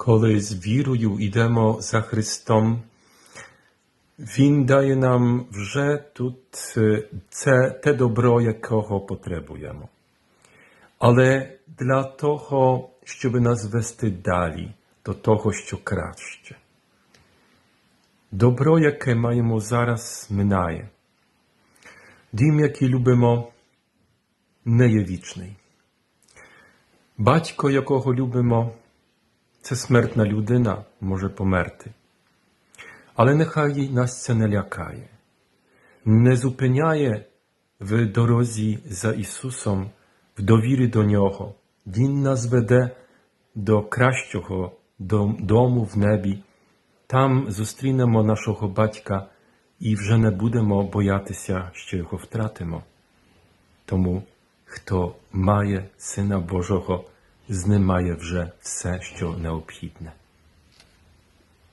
коли з вірою йдемо за Христом, Він дає нам вже тут е, це те добро, якого потребуємо. Але для того, щоб нас вести далі до того, що краще. Добро, яке маємо зараз, минає. Дім, який любимо, не є вічний. Батько, якого любимо, це смертна людина, може померти. Але нехай нас це не лякає, не зупиняє в дорозі за Ісусом, в довірі до Нього. Він нас веде до кращого дому в небі. Там зустрінемо нашого батька і вже не будемо боятися, що його втратимо. Тому, хто має Сина Божого, з ним має вже все, що необхідне.